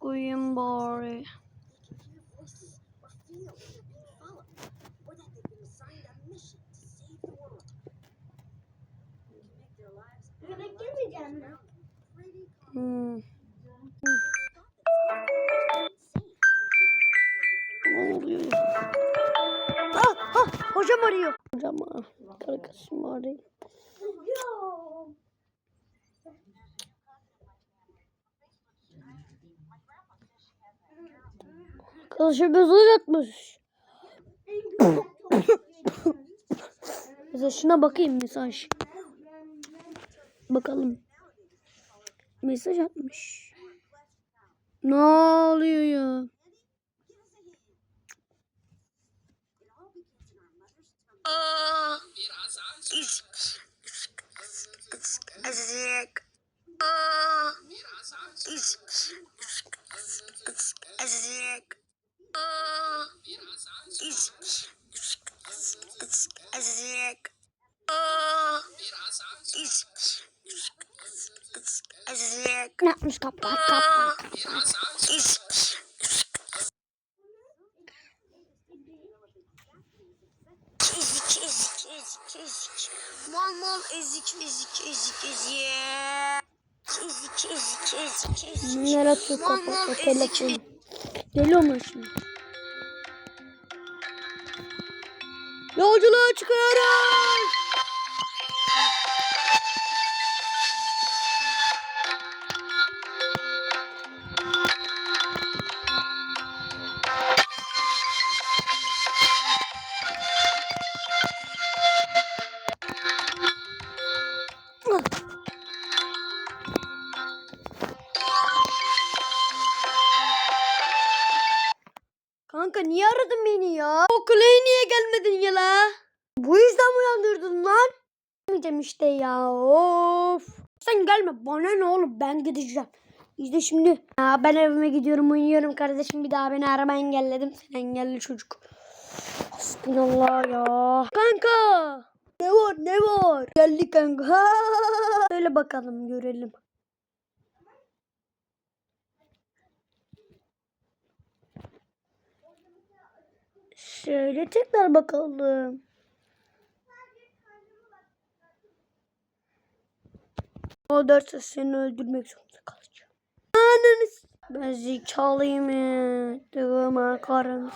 Uyuyayım bari. Hmm. Ne oluyor? Ah, ah, hocam arıyor. Hocam ah, arkadaşım arıyor. Arkadaşım mesaj atmış. Mesela şuna bakayım mesaj. Bakalım. Mesaj atmış. Ne oluyor ya? Aa, ezik. Ne yapmış kapat kapat. Ezik. Ezik, ezik, ezik, ezik. Mal mal ezik, ezik, ezik, ezik. Ezik, ezik, ezik, ezik. Nereye atıyor kapat telefonu. Deli olmuş Yolculuğa çıkıyoruz. Kanka niye aradın beni ya? Okula niye gelmedin ya la? Bu yüzden uyandırdın lan? Gelmeyeceğim işte ya of. Sen gelme bana ne oğlum ben gideceğim. İşte şimdi ya ben evime gidiyorum uyuyorum kardeşim bir daha beni arama engelledim. Sen engelli çocuk. Hasbinallah ya. Kanka. Ne var ne var? Geldi kanka. Söyle bakalım görelim. Şöyle tekrar bakalım. O derse seni öldürmek zorunda kalacağım. Ananı Ben zekalıyım. Devam karım.